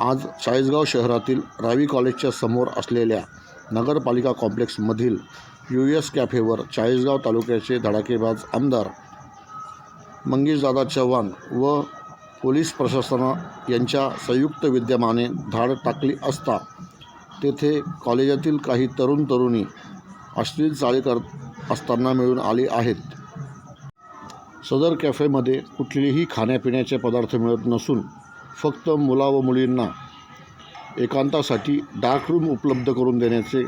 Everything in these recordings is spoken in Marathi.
आज चाळीसगाव शहरातील रावी कॉलेजच्या समोर असलेल्या नगरपालिका कॉम्प्लेक्समधील यू एस कॅफेवर चाळीसगाव तालुक्याचे धडाकेबाज आमदार मंगेशदादा चव्हाण व पोलीस प्रशासना यांच्या संयुक्त विद्यमाने धाड टाकली असता तेथे कॉलेजातील काही तरुण तरुणी अश्लील चाळे करत असताना मिळून आले आहेत. सदर कॅफेमध्ये कुठलेही खाण्यापिण्याचे पदार्थ मिळत नसून फक्त मुला व मुलींना एकांतासाठी डार्क रूम उपलब्ध करून देण्याचे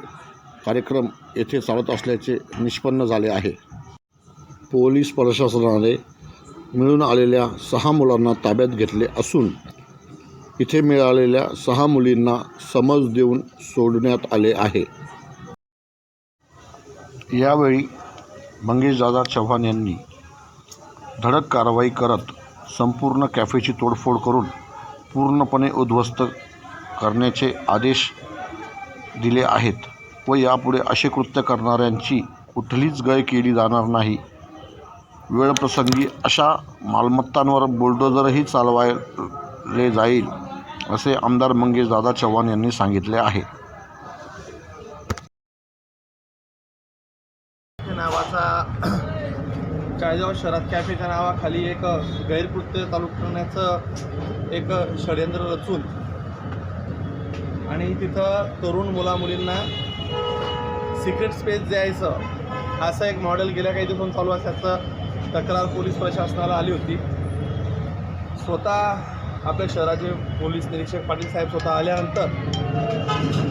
कार्यक्रम येथे चालत असल्याचे निष्पन्न झाले आहे. पोलीस प्रशासनाने मिळून आलेल्या सहा मुलांना ताब्यात घेतले असून इथे मिळालेल्या सहा मुलींना समज देऊन सोडण्यात आले आहे. यावेळी मंगेशदादा चव्हाण यांनी धडक कारवाई करत संपूर्ण कॅफेची तोडफोड करून पूर्णपणे उद्ध्वस्त करण्याचे आदेश दिले आहेत व यापुढे असे कृत्य करणाऱ्यांची कुठलीच गय केली जाणार नाही. वेळप्रसंगी अशा मालमत्तांवर बुलडोजरही चालवायले जाईल. असे आमदार मंगेशदादा चव्हाण यांनी सांगितले आहे. नावाचा चाळीसगाव शहरात कॅफेच्या नावाखाली एक गैरकृत्य चालू करण्याचं एक षडयंत्र रचून आणि तिथं तरुण मुला मुलींना सिक्रेट स्पेस द्यायचं असं एक मॉडेल गेल्या काही दिवसांनी चालू असल्याचं तक्रार पोलीस प्रशासनाला आली होती. स्वतः आपल्या शहराचे पोलीस निरीक्षक पाटील साहेब स्वतः आल्यानंतर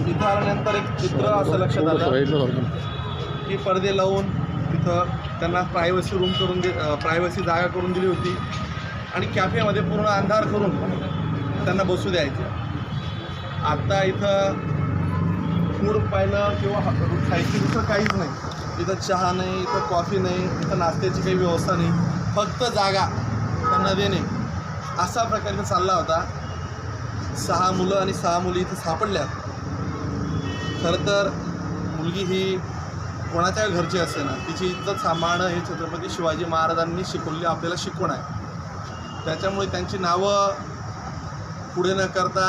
तिथं आल्यानंतर एक चित्र असं लक्षात आलं की पडदे लावून तिथं त्यांना प्रायव्हसी रूम करून दे प्रायव्हसी जागा करून दिली होती. आणि कॅफेमध्ये पूर्ण अंधार करून त्यांना बसू द्यायचं. आत्ता इथं फूड पाहिलं किंवा खायची दुसरं काहीच नाही. इथं चहा नाही इथं कॉफी नाही इथं नाश्त्याची काही व्यवस्था नाही. फक्त जागा त्यांना देणे. असा प्रकारचा चालला होता. सहा मुलं आणि सहा मुली इथं सापडल्यात खरं तर मुलगी ही कोणाच्या घरची असे ना तिची इज्जत सांभाळणं हे छत्रपती शिवाजी महाराजांनी शिकवली आपल्याला शिकवण आहे. त्याच्यामुळे त्यांची नावं पुढे न करता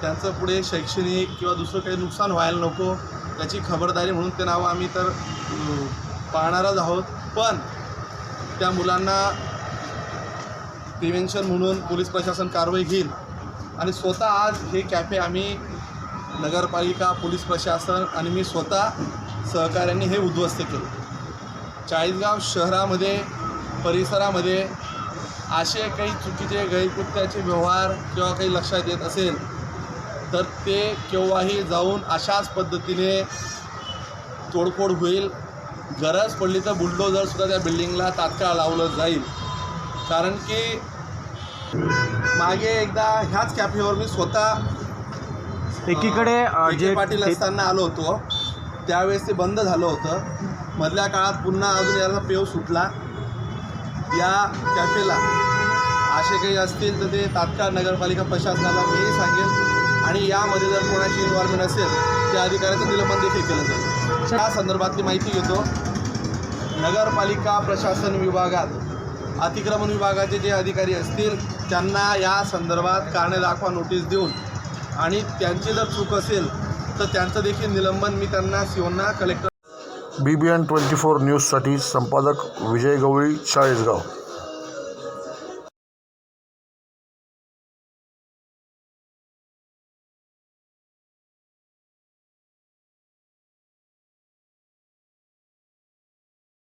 त्यांचं पुढे शैक्षणिक किंवा दुसरं काही नुकसान व्हायला नको त्याची खबरदारी म्हणून ते नावं आम्ही तर पाहणारच पाळणारच आहोत. पण त्या मुलांना प्रिव्हेन्शन म्हणून पोलीस प्रशासन कारवाई घेईल. आणि स्वतः आज हे कॅफे आम्ही नगरपालिका पोलीस प्रशासन आणि मी स्वतः सहकाऱ्यांनी हे उद्ध्वस्त केले. चाळीसगाव शहरामध्ये परिसरामध्ये असे काही चुकीचे गैरकृत्याचे व्यवहार किंवा काही लक्षात येत असेल तर ते केव्हाही जाऊन अशाच पद्धतीने तोडफोड होईल. गरज पडली तर बुलडोजरसुद्धा त्या बिल्डिंगला तात्काळ लावलं जाईल. कारण की मागे एकदा ह्याच कॅफेवर मी स्वतः एकीकडे जे पाटील असताना आलो होतो. त्यावेळेस ते बंद झालं होतं. मधल्या काळात पुन्हा अजून याला पेव सुटला. या कॅफेला असे काही असतील तर ते तात्काळ नगरपालिका प्रशासनाला मीही सांगेल. आणि यामध्ये जर कोणाची इन्व्हॉल्वमेंट असेल त्या अधिकाऱ्याचं निलंबन देखील केलं जाईल. त्या संदर्भातली माहिती घेतो. नगरपालिका प्रशासन विभागात अतिक्रमण विभागाचे जे अधिकारी असतील त्यांना या संदर्भात कारणे दाखवा नोटीस देऊन आणि त्यांची जर चूक असेल तर त्यांचं देखील निलंबन मी त्यांना सीओना collector B B N twenty four न्यूजसाठी संपादक विजय गवळी चाळीसगाव.